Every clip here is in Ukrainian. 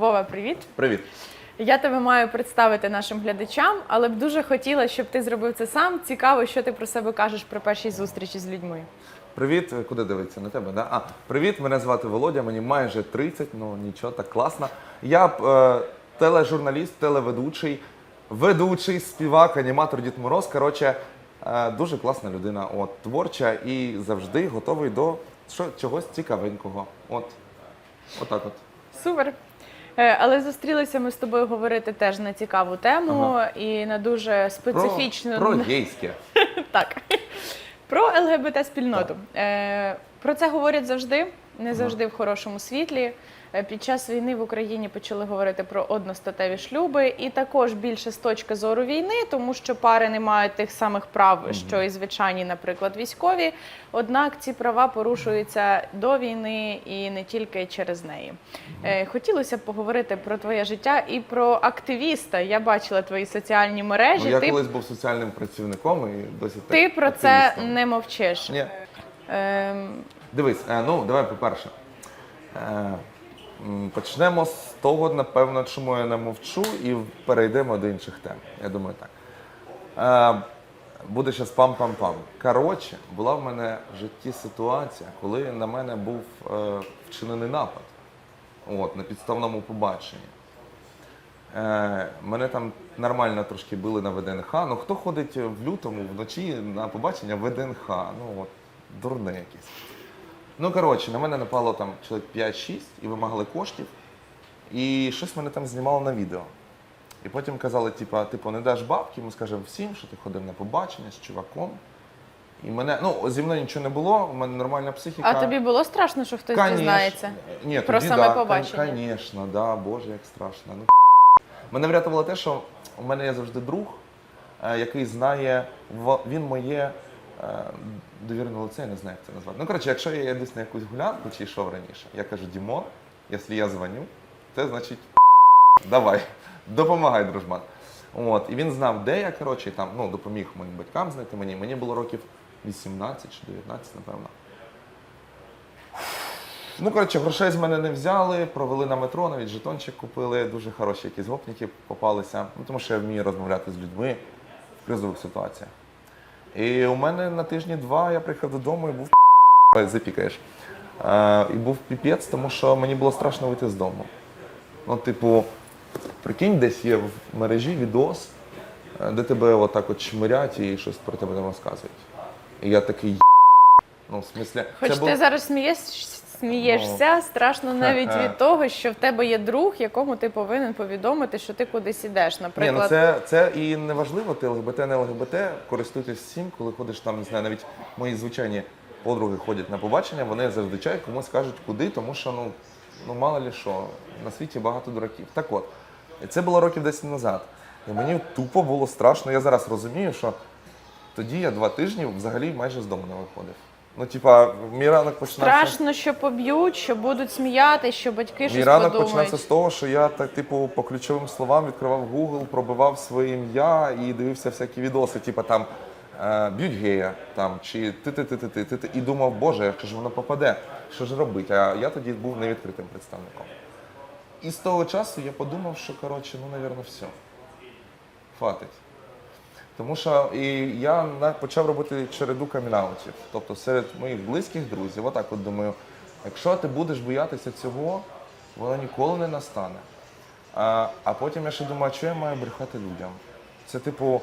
Вова, привіт! Привіт. Я тебе маю представити нашим глядачам, але б дуже хотіла, щоб ти зробив це сам. Цікаво, що ти про себе кажеш при першій зустрічі з людьми. Привіт, куди дивитися? На тебе, да? А, привіт, мене звати Володя, мені майже 30, ну нічого, так класно. Я е, тележурналіст, телеведучий, ведучий, співак, аніматор Дід Мороз. Коротше, е, дуже класна людина, от, творча і завжди готовий до що, чогось цікавенького. От, отак от. Супер. Е, Але зустрілися ми з тобою говорити теж на цікаву тему Ага. і на дуже специфічну Про, про гейське. так. Про ЛГБТ спільноту. Так. Про це говорять завжди, не завжди в хорошому світлі. Е, Під час війни в Україні почали говорити про одностатеві шлюби, і також більше з точки зору війни, тому що пари не мають тих самих прав, що і звичайні, наприклад, військові. Однак ці права порушуються до війни і не тільки через неї. Е, Хотілося б поговорити про твоє життя і про активіста. Я бачила твої соціальні мережі. Ну, я ти колись був соціальним працівником і досі ти так про це не мовчиш. Ні. Ем, Дивись, е, ну давай по-перше. Е, м, Почнемо з того, напевно, чому я не мовчу, і перейдемо до інших тем. Я думаю, так. Е, Буде зараз пам-пам-пам. Коротше, була в мене в житті ситуація, коли на мене був е, вчинений напад. От, на підставному побаченні. Е, мене там нормально трошки били на ВДНХ. Ну хто ходить в лютому вночі на побачення ВДНХ? Ну от, дурне якесь. Ну, коротше, на мене напало там чоловік 5-6 і вимагали коштів. І щось мене там знімало на відео. І потім казали, типа, типу, не даш бабки, ми скажемо всім, що ти ходив на побачення з чуваком. І мене, ну, зі мною нічого не було, у мене нормальна психіка. а тобі було страшно, що хтось Конечно. дізнається? Ні, Про тоді, саме да, побачення? Звісно, да, боже, як страшно. Ну, мене врятувало те, що у мене є завжди друг, е, який знає, він моє е, лице, я не знаю, як це назвати. Ну, коротше, якщо я десь на якусь гулянку чи йшов раніше, я кажу, Дімон, якщо я дзвоню, це значить давай, допомагай, дружбан. От, і він знав, де я, коротше, там, ну, допоміг моїм батькам знайти мені. Мені було років 18 чи 19, напевно. Ну, коротше, грошей з мене не взяли, провели на метро, навіть жетончик купили, дуже хороші якісь гопніки попалися, ну, тому що я вмію розмовляти з людьми в кризових ситуаціях. І у мене на тижні два я приїхав додому і був запікаєш. І був піпець, тому що мені було страшно вийти з дому. Ну, типу, прикинь, десь є в мережі відос, е, де тебе отак от чмирять і щось про тебе там розказують. І я такий ну, в смислі, Хоч це ти було- зараз смієш, смієшся, страшно навіть від того, що в тебе є друг, якому ти повинен повідомити, що ти кудись ідеш. Ні, ну Наприклад, це, це і не важливо, ти ЛГБТ, не ЛГБТ, користуйтесь всім, коли ходиш там, не знаю, навіть мої звичайні подруги ходять на побачення, вони зазвичай комусь кажуть, куди, тому що ну, ну мало лі що, на світі багато дураків. Так от, це було років 10 назад. І мені тупо було страшно. Я зараз розумію, що тоді я два тижні взагалі майже з дому не виходив. Ну, типа, мій ранок починався. страшно, що поб'ють, що будуть сміяти, що батьки Мій ранок подумають. починався з того, що я так, типу, по ключовим словам відкривав Google, пробивав своє ім'я і дивився всякі відоси, типу там е, б'ють гея там чи ти ти ти ти ти ти ти і думав, боже, якщо ж воно попаде, що ж робити? А я тоді був невідкритим представником. І з того часу я подумав, що коротше, ну, напевно, все. Хватить. Тому що і я почав робити череду камінаутів. Тобто серед моїх близьких друзів, отак от думаю, якщо ти будеш боятися цього, воно ніколи не настане. А, а потім я ще думаю, що я маю брехати людям? Це типу,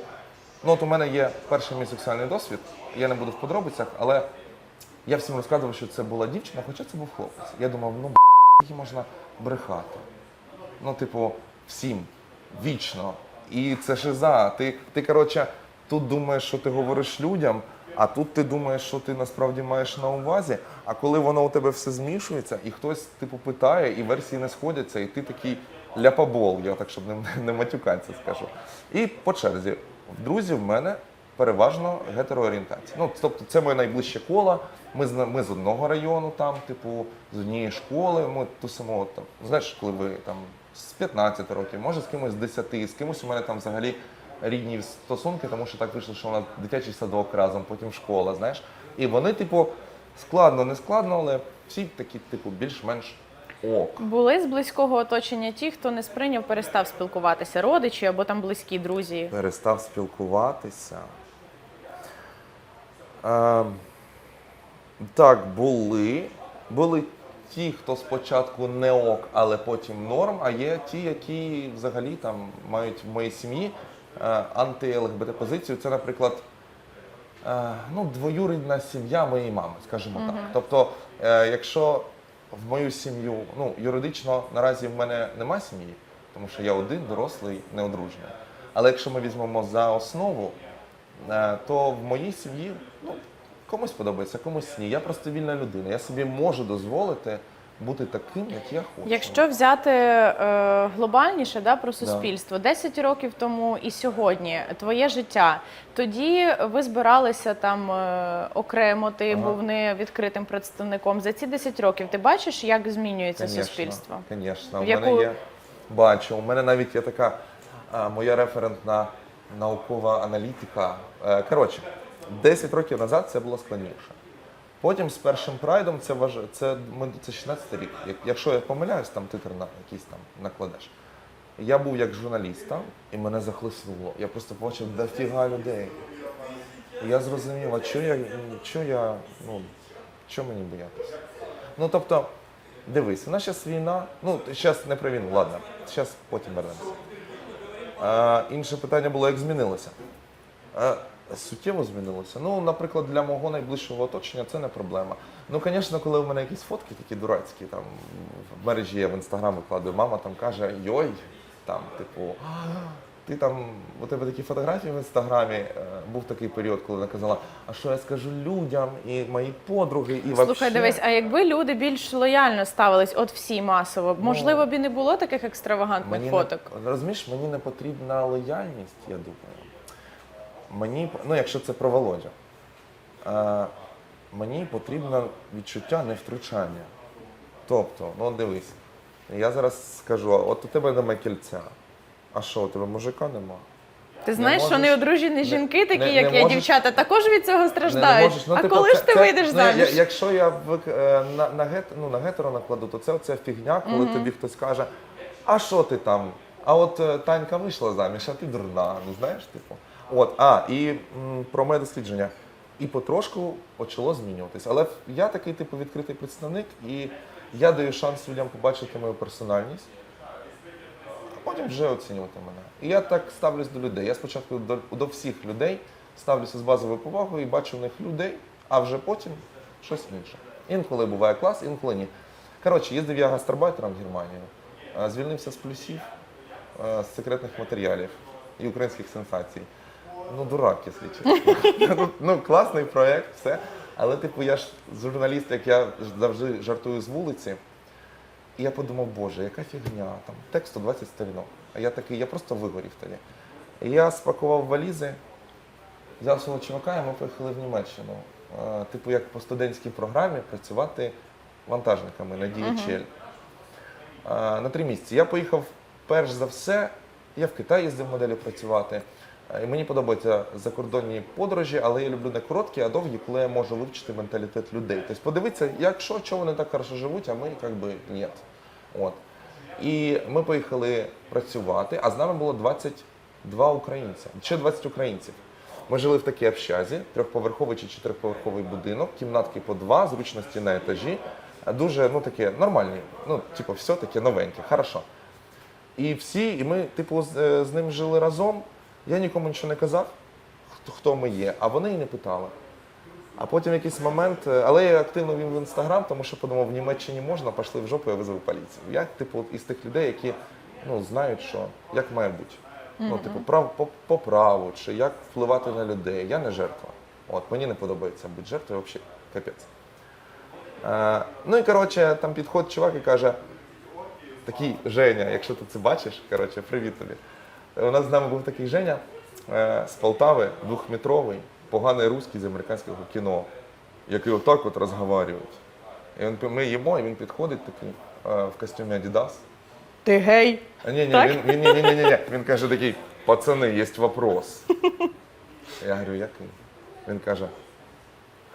ну от у мене є перший мій сексуальний досвід, я не буду в подробицях, але я всім розказував, що це була дівчина, хоча це був хлопець. Я думав, ну б**, її можна брехати. Ну, типу, всім, вічно. І це шиза. Ти, ти коротше, тут думаєш, що ти говориш людям, а тут ти думаєш, що ти насправді маєш на увазі. А коли воно у тебе все змішується, і хтось типу питає, і версії не сходяться, і ти такий ляпабол, я так, щоб не, не матюкатися скажу. І по черзі, друзі в мене переважно гетероорієнтація. Ну, тобто, це моє найближче коло. Ми з ми з одного району, там, типу, з однієї школи. Ми тусимо там, знаєш, коли ви там з 15 років, може з кимось з 10, з кимось у мене там взагалі рідні стосунки, тому що так вийшло, що у нас дитячий садок разом, потім школа, знаєш. І вони, типу, складно, не складно, але всі такі, типу, більш-менш ок. Були з близького оточення ті, хто не сприйняв, перестав спілкуватися, родичі або там близькі друзі. перестав спілкуватися. Е, так, були. Були ті, хто спочатку не ок, але потім норм, а є ті, які взагалі там мають в моїй сім'ї е, анти-ЛГБТ позицію. Це, наприклад, е, ну, двоюрідна сім'я моєї мами, скажімо так. Тобто, е, якщо в мою сім'ю, ну, юридично наразі в мене нема сім'ї, тому що я один, дорослий, неодружений. Але якщо ми візьмемо за основу, то в моїй сім'ї ну, комусь подобається, комусь ні. Я просто вільна людина. Я собі можу дозволити бути таким, як я хочу. Якщо взяти е, глобальніше да, про суспільство, 10 років тому і сьогодні твоє життя, тоді ви збиралися там е, окремо, ти Ага. був не відкритим представником. За ці 10 років ти бачиш, як змінюється суспільство? Звісно, В в яку- мене є. Бачу, у мене навіть є така а, моя референтна наукова аналітика. Е, Коротше, 10 років назад це було складніше. Потім з першим прайдом це важ... це, це 16 рік. Якщо я помиляюсь, там титр на якийсь там накладеш. Я був як журналіст і мене захлиснуло. Я просто побачив дофіга людей. Я зрозумів, а що я, що я, ну, що мені боятися? Ну тобто, дивись, у нас зараз війна, ну зараз не про війну, ладно, зараз потім вернемося. А, інше питання було, як змінилося. А, суттєво змінилося. Ну, наприклад, для мого найближчого оточення це не проблема. Ну, звісно, коли в мене якісь фотки такі дурацькі, там в мережі я в інстаграм викладаю, мама там каже, йой, там, типу, ти там, у тебе такі фотографії в інстаграмі. Е, Був такий період, коли вона казала, а що я скажу людям, і мої подруги, і Слухай, вообще... дивись, а якби люди більш лояльно ставились, от всі масово, можливо, б і не було таких екстравагантних Мені фоток. Не, розумієш, мені не потрібна лояльність, я думаю. Мені, ну, якщо це про Володя, е, мені потрібно відчуття невтручання. Тобто, ну дивись, я зараз скажу, от у тебе немає кільця. А що, у тебе мужика нема? Ти знаєш, що можеш- неодружені не- жінки, такі не- як не я, можеш- дівчата, також від цього Не- не страждають. Ну, а типу, коли це- ж ти це- вийдеш ну, я- Якщо я в, е, на, на, гет, ну, на гетеро накладу, то це оця фігня, коли тобі хтось каже, а що ти там? А от е, Танька вийшла заміж, а ти дурна, ну знаєш, типу. От, а, і м, про моє дослідження. І потрошку почало змінюватися. Але я такий типу відкритий представник, і я даю шанс людям побачити мою персональність, а потім вже оцінювати мене. І я так ставлюсь до людей. Я спочатку до, до всіх людей ставлюся з базовою повагою і бачу в них людей, а вже потім щось інше. Інколи буває клас, інколи ні. Коротше, їздив я гастарбайтером в Германію, звільнився з плюсів, з секретних матеріалів і українських сенсацій. Ну, дурак, якщо чесно. Ну, класний проєкт, все. Але, типу, я ж журналіст, як я завжди жартую з вулиці. І я подумав, боже, яка фігня, там текст 120 сторінок. А я такий, я просто вигорів тоді. І я спакував валізи, взяв свого чувака, і ми поїхали в Німеччину. Е, Типу, як по студентській програмі працювати вантажниками на DHL. Е, На три місяці. Я поїхав перш за все, я в Китай їздив моделі працювати. Е, І мені подобаються закордонні подорожі, але я люблю не короткі, а довгі, коли я можу вивчити менталітет людей. Тобто подивитися, як що, чого вони так хорошо живуть, а ми як би ні. От. І ми поїхали працювати, а з нами було 22 українця, ще 20 українців. Ми жили в такій общазі, трьохповерховий чи чотирьохповерховий будинок, кімнатки по два, зручності на етажі. Дуже ну таке нормальні, ну, типу, все таке новеньке, хорошо. І всі, і ми, типу, з, е, з ним жили разом. Я нікому нічого не казав, хто, ми є, а вони і не питали. А потім якийсь момент, е, але я активно вів в інстаграм, тому що подумав, в Німеччині можна, пішли в жопу, я визвав поліцію. Я, типу, із тих людей, які ну, знають, що як має бути. Ну, типу, прав, по, по праву, чи як впливати на людей. Я не жертва. От, мені не подобається бути жертвою, взагалі капець. Е, ну і коротше, там підходить чувак і каже: такий Женя, якщо ти це бачиш, коротше, привіт тобі. У нас з нами був такий Женя е, з Полтави, двохметровий, поганий русський з американського кіно, який отак от розговорюють. І він, ми їмо, і він підходить такий е, в костюмі Adidas. Ти гей. Ні, ні, він, він, ні, ні, ні, ні, ні. він каже такий, пацани, є вопрос. Я говорю, який? Він каже,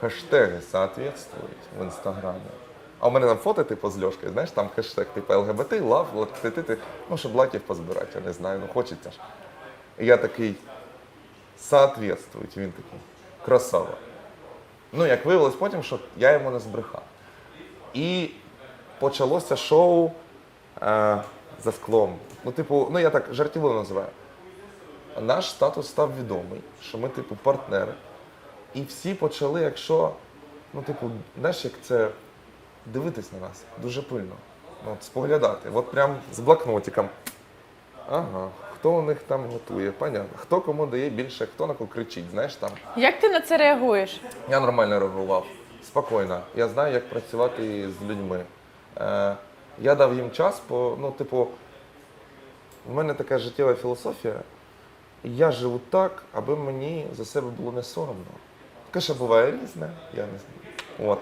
хештеги соответствують в інстаграмі. А у мене там фото, типу, з Льошкою, знаєш, там хештег, типу ЛГБТ, лав, ти. Ну, щоб лайків позбирати, я не знаю, ну хочеться ж. І я такий, соответствують, він такий, красава. Ну, як виявилось потім, що я йому не збрехав. І почалося шоу е, за склом. Ну, типу, ну я так жартівливо називаю. Наш статус став відомий, що ми, типу, партнери. І всі почали, якщо, ну, типу, знаєш, як це дивитись на нас дуже пильно. Ну, от, споглядати. От прям з блокнотиком. Ага, хто у них там готує, понятно. Хто кому дає більше, хто на кого кричить, знаєш там. Як ти на це реагуєш? Я нормально реагував, спокійно. Я знаю, як працювати з людьми. Е, я дав їм час, по, ну, типу, в мене така життєва філософія. Я живу так, аби мені за себе було не соромно. Каша буває різне, я не знаю. От.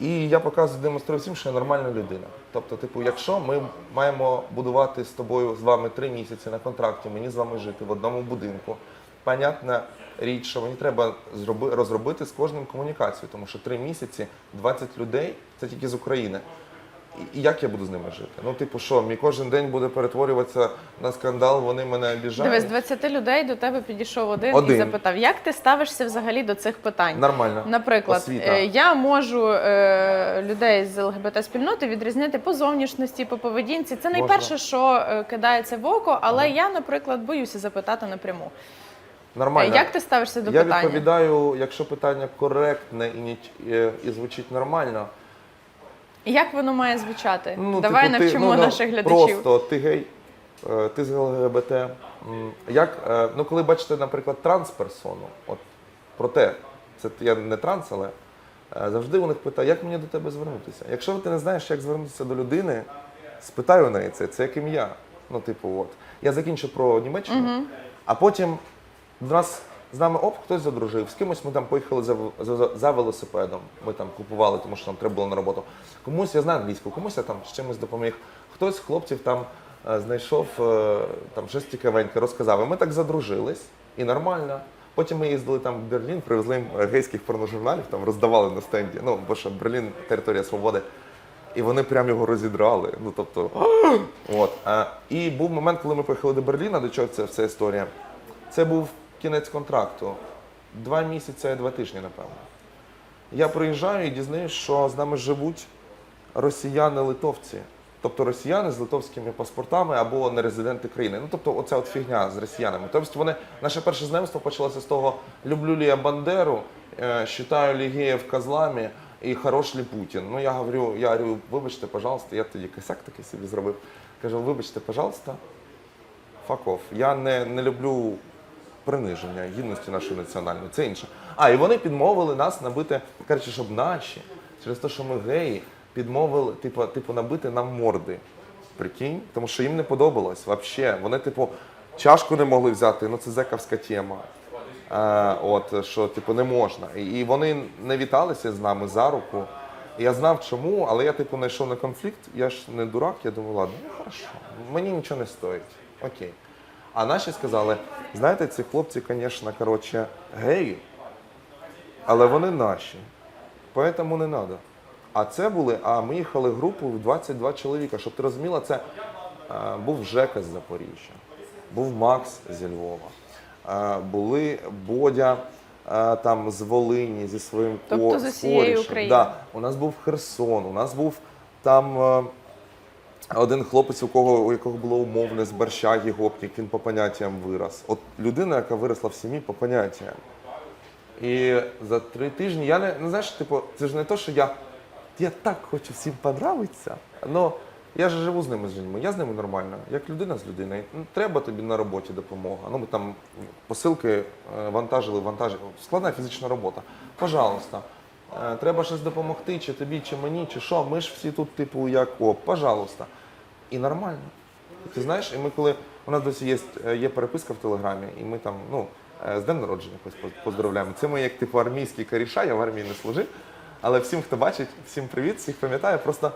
І я показую, демонструю всім, що я нормальна людина. Тобто, типу, якщо ми маємо будувати з тобою з вами три місяці на контракті, мені з вами жити в одному будинку. Понятна річ, що мені треба зроби, розробити з кожним комунікацію, тому що три місяці, 20 людей це тільки з України. І, як я буду з ними жити? Ну, типу, що, мій кожен день буде перетворюватися на скандал, вони мене обіжають. Дивись, з 20 людей до тебе підійшов один, Один. і запитав, як ти ставишся взагалі до цих питань? Нормально. Наприклад, Освіта. е, я можу е, людей з ЛГБТ спільноти відрізняти по зовнішності, по поведінці. Це Можна. найперше, що е, кидається в око, але я, наприклад, боюся запитати напряму. Е, Нормально. Як ти ставишся до я питання? відповідаю, якщо питання коректне і, е, і звучить нормально. Як воно має звучати? Ну, Давай типу, навчимо ну, ну, наших глядачів. Просто ти гей, е, ти з ЛГБТ. Як, е, ну, коли бачите, наприклад, трансперсону, от про те, це я не транс, але е, завжди у них питає, як мені до тебе звернутися. Якщо ти не знаєш, як звернутися до людини, спитай у неї це, це як ім'я. Ну, типу, от. Я закінчу про Німеччину, а потім в нас з нами оп, хтось задружив. З кимось ми там поїхали за, за, за велосипедом. Ми там купували, тому що нам треба було на роботу. Комусь я знаю англійську, комусь я там з чимось допоміг. Хтось з хлопців там е, знайшов е, там щось цікавеньке, розказав. І ми так задружились, і нормально. Потім ми їздили там в Берлін, привезли їм гейських порножурналів, там роздавали на стенді. Ну, бо що Берлін територія свободи. І вони прям його розідрали. Ну тобто, от. А, і був момент, коли ми поїхали до Берліна, до чого це вся історія. Це був кінець контракту. Два місяці, два тижні, напевно. Я приїжджаю і дізнаюсь, що з нами живуть росіяни-литовці. Тобто росіяни з литовськими паспортами або нерезиденти країни. Ну тобто, оця от фігня з росіянами. Тобто вони наше перше знайомство почалося з того: люблю ли я Бандеру, е, считаю ли геїв козлами і хорош ли Путін. Ну я говорю, я говорю, вибачте, пожалуйста, я тоді косяк такий собі зробив. Кажу, вибачте, пожалуйста, off. Я не, не люблю приниження гідності нашої національної. Це інше. А, і вони підмовили нас набити, кажучи, щоб наші, через те, що ми геї, підмовили, типу, типу, набити нам морди. Прикинь, тому що їм не подобалось взагалі. Вони, типу, чашку не могли взяти, ну це зековська тема. Е, от, що, типу, не можна. І, вони не віталися з нами за руку. Я знав чому, але я, типу, не йшов на конфлікт. Я ж не дурак, я думаю, ладно, ну хорошо, мені нічого не стоїть. Окей. А наші сказали, знаєте, ці хлопці, звісно, коротше, геї, але вони наші. Поэтому не треба. А це були, а ми їхали групу в 22 чоловіка. Щоб ти розуміла, це е, був Жека з Запоріжжя, був Макс зі Львова, е, були Бодя е, там з Волині зі своїм Тобто з усієї корішем. України. Да. У нас був Херсон, у нас був там. е, один хлопець, у кого у якого було умовне з борщаги гопнік, він по поняттям вирос. От людина, яка виросла в сім'ї по поняттям. І за три тижні я не, ну знаєш, типу, це ж не то, що я, я так хочу всім подобатися. Ну, я ж живу з ними з людьми, я з ними нормально, як людина з людиною. Ну, Треба тобі на роботі допомога. Ну, ми там посилки е, вантажили, вантажили. Складна фізична робота. Пожалуйста. Е, Треба щось допомогти, чи тобі, чи мені, чи що. Ми ж всі тут, типу, як о, пожалуйста. І нормально. Ти знаєш, і ми коли у нас досі є, е, є переписка в Телеграмі, і ми там, ну, е, з днем народження якось поздравляємо. Це ми як типу армійські коріша, я в армії не служив. Але всім, хто бачить, всім привіт, всіх пам'ятаю. Просто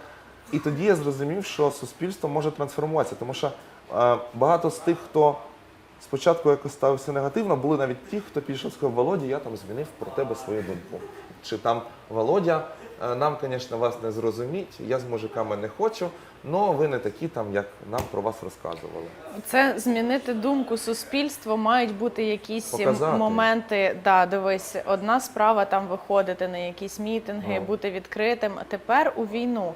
і тоді я зрозумів, що суспільство може трансформуватися, тому що е, багато з тих, хто спочатку якось ставився негативно, були навіть ті, хто пішов сказав, Володя, я там змінив про тебе свою думку. Чи там Володя, Е, Нам, звісно, вас не зрозуміть, я з мужиками не хочу, але ви не такі, там, як нам про вас розказували. Це змінити думку суспільства, мають бути якісь Показати. моменти. Да, дивись, одна справа там виходити на якісь мітинги, Ну. бути відкритим. А тепер у війну.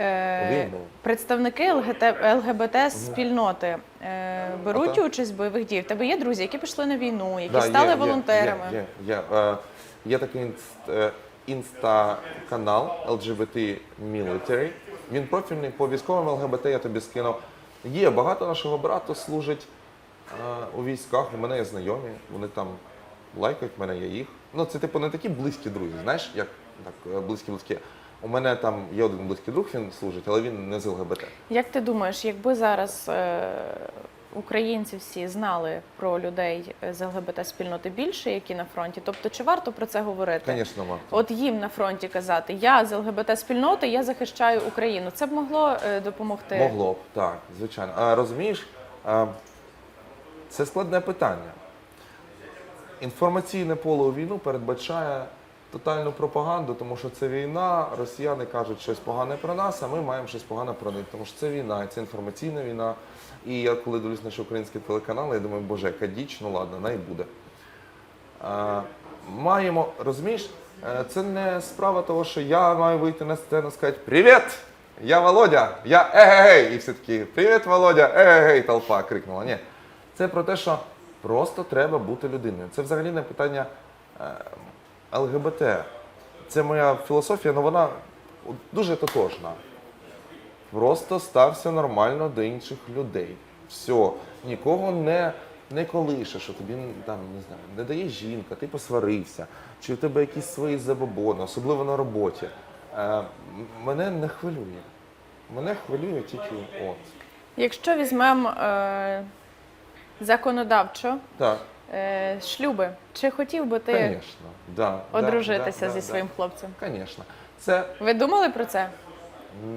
Е. Представники ЛГБТ спільноти е, беруть участь в бойових діях. В Тебе є друзі, які пішли на війну, які стали волонтерами. Є, є, є. Е, є такий інст, інста-канал LGBT Military. Він профільний по військовим ЛГБТ, я тобі скинув. Є багато нашого брату служить у військах. У мене є знайомі, вони там лайкають мене, я їх. Ну, це типу не такі близькі друзі, знаєш, як так, е, близькі-близькі. У мене там є один близький друг, він служить, але він не з ЛГБТ. Як ти думаєш, якби зараз е, українці всі знали про людей з ЛГБТ спільноти більше, які на фронті, тобто чи варто про це говорити? Звісно, варто. От їм на фронті казати, я з ЛГБТ спільноти, я захищаю Україну. Це б могло е, допомогти. Могло б, так, звичайно. А розумієш, а, це складне питання. Інформаційне поле у війну передбачає тотальну пропаганду, тому що це війна, росіяни кажуть щось погане про нас, а ми маємо щось погане про них, тому що це війна, це інформаційна війна. І я коли дивлюсь наші українські телеканали, я думаю, боже, яка діч, ну ладно, най буде. Е, маємо, розумієш, е, це не справа того, що я маю вийти на сцену і сказати Привіт! Я Володя! Я егегей! І всі такі Привіт, Володя! Егегей! Толпа крикнула. Ні. Це про те, що просто треба бути людиною. Це взагалі не питання е, ЛГБТ. Це моя філософія, але вона дуже тотожна. Просто стався нормально до інших людей. Все, нікого не, не колише, що тобі там не знаю, не дає жінка, ти посварився, чи в тебе якісь свої забобони, особливо на роботі. Е, мене не хвилює. Мене хвилює тільки от. Якщо візьмемо е, законодавчо Так, е, шлюби, чи хотів би ти звісно. Да, да, одружитися да, зі да, своїм хлопцем? Звісно. Це Ви думали про це?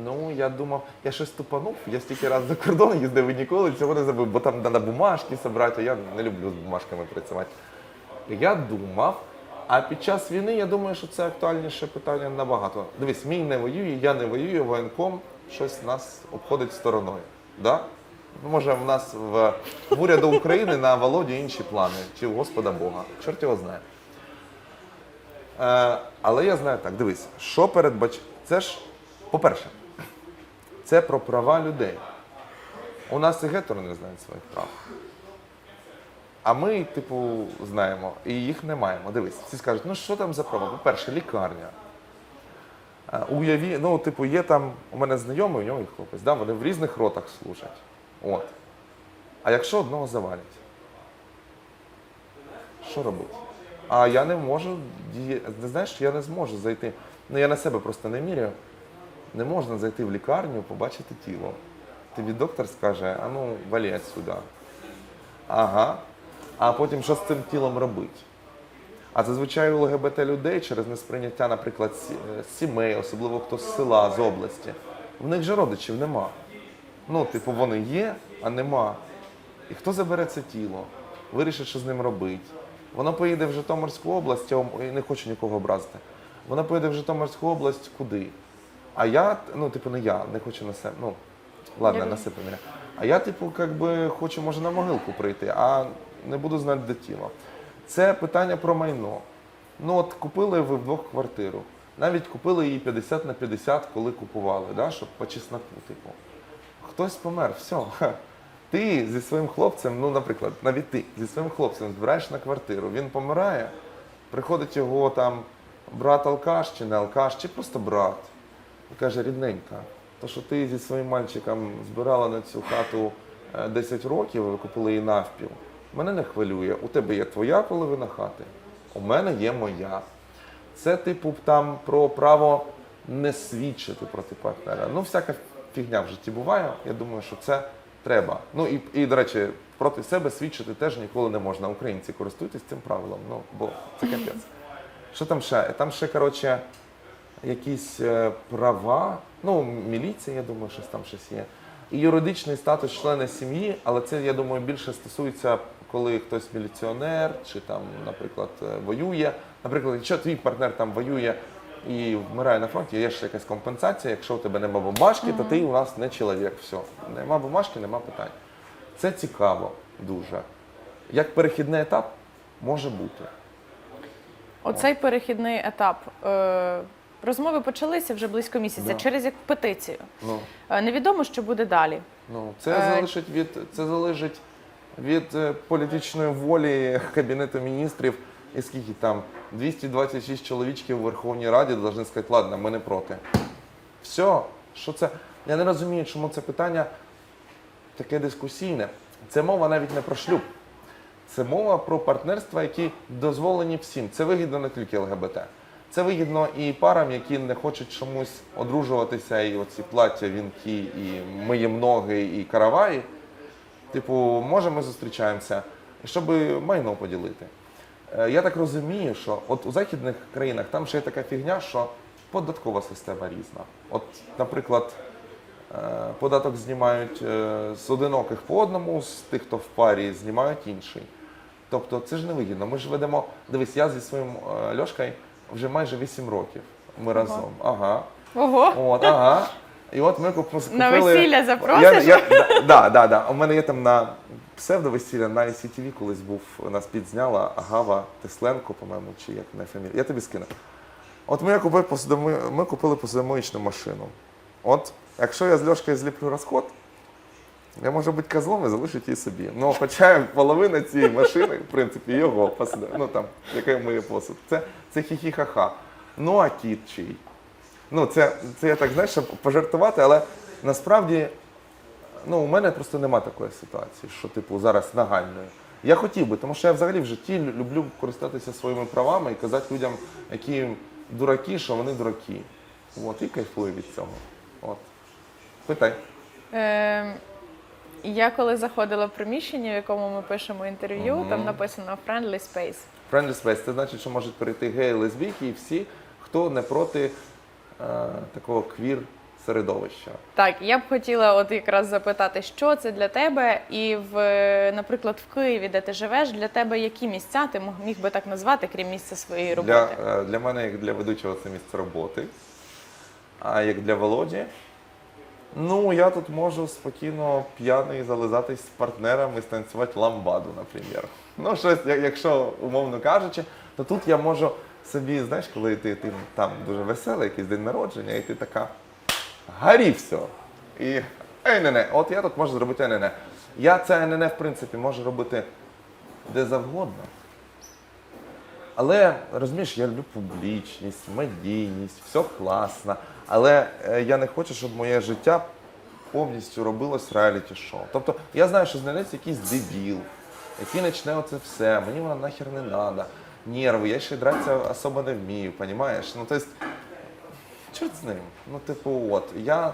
Ну, я думав, я щось тупанув. Я стільки разів за кордон їздив і ніколи цього не забув, бо там треба бумажки зібрати, а я не люблю з бумажками працювати. Я думав, а під час війни я думаю, що це актуальніше питання набагато. Дивись, мій не воює, я не воюю, воєнком щось нас обходить стороною. Да? Ну, Може, в нас в, в уряду України на Володі інші плани, чи у Господа Бога. Чорт його знає. Е, але я знаю так, дивись, що передбач... Це ж, по-перше, це про права людей. У нас і гетери не знають своїх прав. А ми, типу, знаємо, і їх не маємо. Дивись, всі скажуть, ну що там за права? По-перше, лікарня. Е, Уяві, ну, типу, є там, у мене знайомий, у нього є хлопець, да, вони в різних ротах служать. От. А якщо одного завалять, що робити? А я не можу, не знаєш, я не зможу зайти. Ну я на себе просто не міряю. Не можна зайти в лікарню, побачити тіло. Тобі доктор скаже, а ну валі сюди. Ага. А потім що з цим тілом робити? А зазвичай у ЛГБТ людей через несприйняття, наприклад, сімей, особливо хто з села, з області, в них же родичів нема. Ну, типу, вони є, а нема. І хто забере це тіло, вирішить, що з ним робити. Воно поїде в Житомирську область, я не хочу нікого образити. Воно поїде в Житомирську область куди? А я, ну, типу, не я, не хочу на себе. Ну, ладно, насипи мене. А я, типу, как би, хочу, може, на могилку прийти, а не буду знати, де тіло. Це питання про майно. Ну, от купили ви вдвох квартиру. Навіть купили її 50 на 50, коли купували, да, щоб по чесноку, типу. Хтось помер, все. Ти зі своїм хлопцем, ну, наприклад, навіть ти зі своїм хлопцем збираєш на квартиру, він помирає, приходить його там брат алкаш чи не алкаш, чи просто брат. І каже, рідненька, то, що ти зі своїм мальчиком збирала на цю хату е, 10 років, ви купили її навпіл, мене не хвилює. У тебе є твоя половина хати, у мене є моя. Це, типу, там про право не свідчити проти партнера. Ну, всяка фігня в житті буває. Я думаю, що це треба. Ну і, і до речі, проти себе свідчити теж ніколи не можна. Українці користуйтесь цим правилом. Ну, бо це капець. Що там ще? Там ще, коротше, якісь е, права. Ну, міліція, я думаю, щось там щось є. І юридичний статус члена сім'ї, але це, я думаю, більше стосується, коли хтось міліціонер чи там, наприклад, е, воює. Наприклад, якщо твій партнер там воює і вмирає на фронті, є ще якась компенсація. Якщо у тебе нема бумажки, то ти у нас не чоловік. Все. Нема бумажки, нема питань. Це цікаво дуже. Як перехідний етап може бути. Оцей перехідний етап. Е, розмови почалися вже близько місяця Да. через як петицію. Ну, Е, невідомо, що буде далі. ну, це, Е, залежить від, це залежить від е, політичної волі Кабінету міністрів. І скільки там 226 чоловічків у Верховній Раді повинні сказати, ладно, ми не проти. Все, що це? Я не розумію, чому це питання таке дискусійне. Це мова навіть не про шлюб. Це мова про партнерства, які дозволені всім. Це вигідно не тільки ЛГБТ. Це вигідно і парам, які не хочуть чомусь одружуватися, і оці плаття, вінки, і миєм ноги, і караваї. Типу, може, ми зустрічаємося, щоб майно поділити. Е, Я так розумію, що от у західних країнах там ще є така фігня, що податкова система різна. От, наприклад, е, податок знімають е, з одиноких по одному, з тих, хто в парі, знімають інший. Тобто це ж не вигідно. Ми ж ведемо. Дивись, я зі своїм Льошкою вже майже 8 років. Ми разом. Ага. Ого, От, ага. І от ми купили... На весілля запросиш? я, да, да, да, да. У мене є там на псевдовесілля на ICTV колись був, нас підзняла Гава Тесленко, по-моєму, чи як не фамілія. Я тобі скину. От ми купили, посудоми... ми купили посудомоїчну машину. От, якщо я з Льошкою зліплю розход, я можу бути козлом і залишити її собі. Ну, хоча половина цієї машини, в принципі, його посуд, ну там, яка моє посуд. Це, це хі-хі-ха-ха. Ну, а кіт чий? Ну, це, це я так знаєш, щоб пожартувати, але насправді ну, у мене просто нема такої ситуації, що типу зараз нагальної. Я хотів би, тому що я взагалі в житті люблю користатися своїми правами і казати людям, які дураки, що вони дураки. От, і кайфую від цього. От. Питай. Е, я коли заходила в приміщення, в якому ми пишемо інтерв'ю, Мгм. там написано Friendly Space. Friendly Space, це значить, що можуть перейти геї, лесбійки і всі, хто не проти такого квір середовища. Так, я б хотіла от якраз запитати, що це для тебе, і в, наприклад, в Києві, де ти живеш, для тебе які місця ти міг би так назвати, крім місця своєї роботи? е, для мене, як для ведучого, це місце роботи. А як для Володі, ну я тут можу спокійно п'яний зализатись з партнерами і станцювати ламбаду, наприклад. Ну, щось, якщо умовно кажучи, то тут я можу собі, знаєш, коли ти, ти там дуже веселий, якийсь день народження, і ти така горі все. І ей-не-не, от я тут можу зробити ей-не-не. Я це ей-не-не, в принципі, можу робити де завгодно. Але розумієш, я люблю публічність, медійність, все класно. Але е, я не хочу, щоб моє життя повністю робилось реаліті-шоу. Тобто я знаю, що знайдеться якийсь дебіл, який почне оце все, мені воно нахер не треба. Нерви, я ще драться особо не вмію, понімаєш? Ну, тобто, чорт з ним. Ну, типу, от, я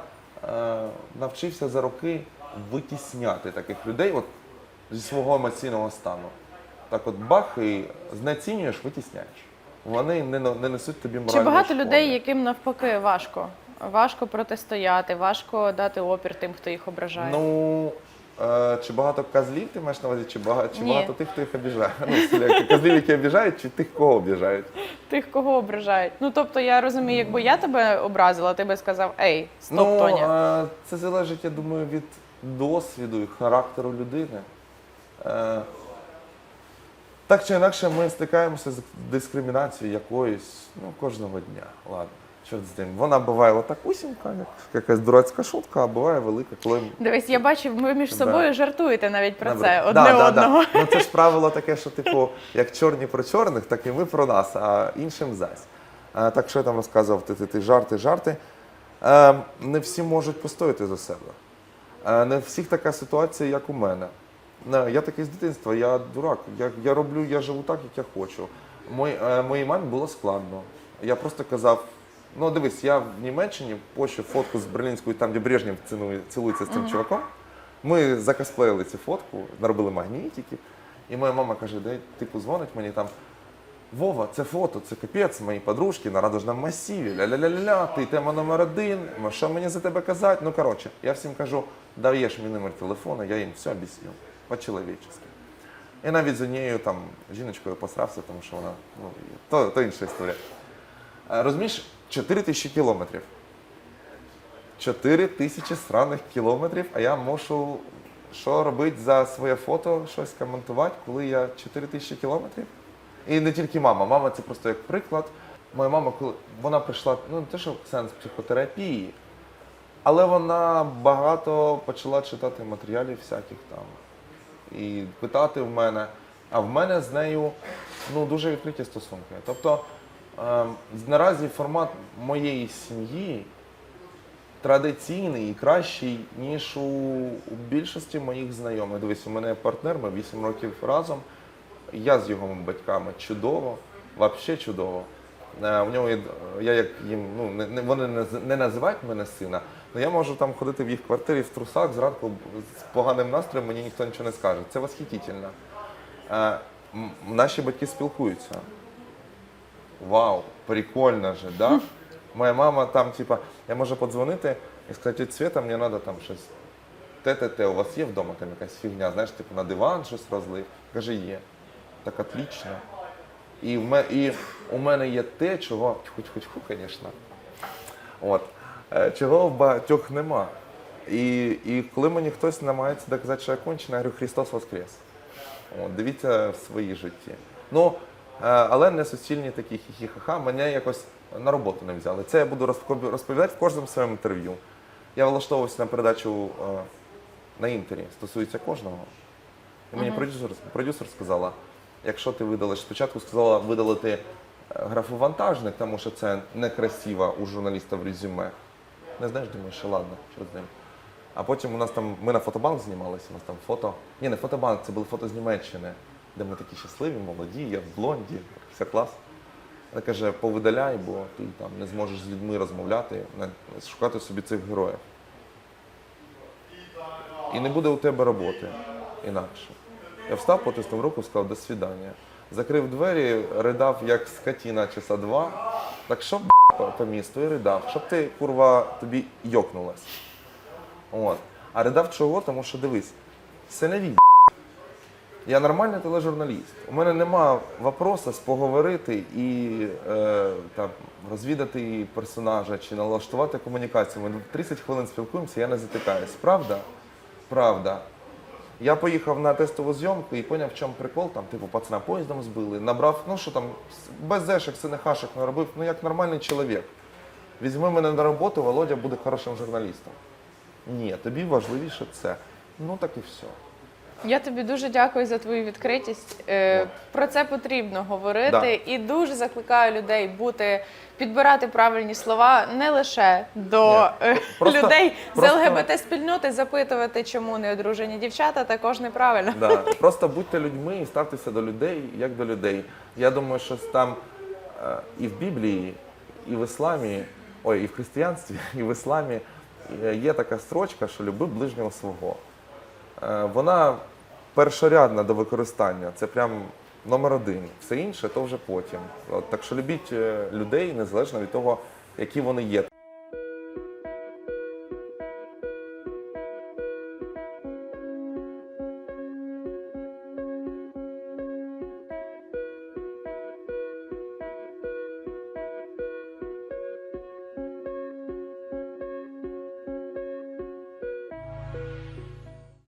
е, навчився за роки витісняти таких людей от, зі свого емоційного стану. Так от бах і знецінюєш, витісняєш. Вони не, на- не несуть тобі моральної Чи багато шкоди. людей, яким навпаки важко? Важко протистояти, важко дати опір тим, хто їх ображає. Ну, е, чи багато козлів ти маєш на увазі, чи, багато, чи Ні. багато тих, хто їх обіжає? Ну, селяки, козлів, які обіжають, чи тих, кого обіжають? Тих, кого ображають. Ну тобто я розумію, якби я тебе образила, ти би сказав Ей, стоп, ну, Тоня. е, це залежить, я думаю, від досвіду і характеру людини. Е, так чи інакше, ми стикаємося з дискримінацією якоюсь ну, кожного дня. Ладно, чорт з ним. Вона буває отак усінька, як якась дурацька шутка, а буває велика, коли Дивись, я бачив, ви між Да. собою жартуєте навіть про Добре. це одне да, одного. Да. Ну це ж правило таке, що типу, як чорні про чорних, так і ми про нас, а іншим зась. А, так що я там розказував, ти, ти, ти жарти, жарти. Е, не всі можуть постояти за себе. Е, не всіх така ситуація, як у мене. Не, я такий з дитинства, я дурак. Я, я роблю, я живу так, як я хочу. Мой, е, моїй мамі було складно. Я просто казав: ну дивись, я в Німеччині пощу фотку з Берлінською, там, де Брежнєв цілується з цим чуваком. Ми закосплеїли цю фотку, наробили магнітики. І моя мама каже, де типу дзвонить мені там. Вова, це фото, це капець, мої подружки на радужному масиві. Ля-ля-ля-ля, ти тема номер один. м, Що мені за тебе казати? Ну коротше, я всім кажу, даєш мій номер телефону, я їм все об'ясню. По-чоловічески. І навіть з однією там жіночкою посрався, тому що вона, ну, то, то інша історія. Е, Розумієш, 4 тисячі кілометрів. 4 тисячі сраних кілометрів, а я мушу що робити за своє фото, щось коментувати, коли я 4 тисячі кілометрів. І не тільки мама. Мама це просто як приклад. Моя мама, коли вона прийшла, ну не те, що сенс психотерапії, але вона багато почала читати матеріалів всяких там і питати в мене. А в мене з нею ну, дуже відкриті стосунки. Тобто наразі формат моєї сім'ї традиційний і кращий, ніж у, більшості моїх знайомих. Дивись, у мене партнер, ми 8 років разом. Я з його батьками чудово, взагалі чудово. Е, У нього я як їм, ну вони не, називають мене сина, але я можу там ходити в їх квартирі в трусах зранку з поганим настроєм, мені ніхто нічого не скаже. Це восхитительно. Е, Наші батьки спілкуються. Вау, прикольно же, да? Моя мама там, типа, я можу подзвонити і сказати, Света, мені треба там щось. Те-те-те, у вас є вдома там якась фігня, знаєш, типу на диван щось розлив. Каже, є. Так отлично. І, в ме, і у мене є те, чого, тьху-тьху-тьху, звісно. От. Е, Чого в багатьох нема. І, і коли мені хтось намагається доказати, що я кончений, я говорю, Христос Воскрес. От, дивіться в своїй житті. Ну, але не суцільні такі хі-хі-ха-ха, мене якось на роботу не взяли. Це я буду розпо- розповідати в кожному своєму інтерв'ю. Я влаштовувався на передачу е, на інтері, стосується кожного. І мені продюсер, продюсер сказала, якщо ти видалиш, спочатку сказала видалити е, графу тому що це некрасиво у журналіста в резюме. Не знаєш, думаю, що ладно, що з ним. А потім у нас там, ми на фотобанк знімалися, у нас там фото. Ні, не фотобанк, це були фото з Німеччини, де ми такі щасливі, молоді, я в блонді, все клас. Вона каже, повидаляй, бо ти там не зможеш з людьми розмовляти, шукати собі цих героїв. І не буде у тебе роботи інакше. Я встав, потиснув руку, сказав до свідання. Закрив двері, ридав як скотіна часа два. Так що б по- місту і ридав, щоб ти, курва, тобі йокнулась. От. А ридав чого? Тому що дивись, це не від. Я нормальний тележурналіст. У мене нема вопроса споговорити і е, там, розвідати персонажа чи налаштувати комунікацію. Ми 30 хвилин спілкуємося, я не затикаюсь. Правда? Правда. Я поїхав на тестову зйомку і зрозумів, в чому прикол. Там, типу, пацана поїздом збили, набрав, ну що там, без зешек, синехашек не робив, ну як нормальний чоловік. Візьми мене на роботу, Володя буде хорошим журналістом. Ні, тобі важливіше це. Ну так і все. Я тобі дуже дякую за твою відкритість. Е, Про це потрібно говорити і дуже закликаю людей бути, підбирати правильні слова не лише до е, просто- людей просто- з ЛГБТ спільноти, запитувати, чому не одружені дівчата, також неправильно. Да. Просто будьте людьми і ставтеся до людей як до людей. Я думаю, що там е, і в Біблії, і в ісламі, ой, і в християнстві, і в ісламі е, є така строчка, що люби ближнього свого. Е, Вона першорядна до використання, це прям номер один. Все інше то вже потім. От, так що любіть е, людей незалежно від того, які вони є.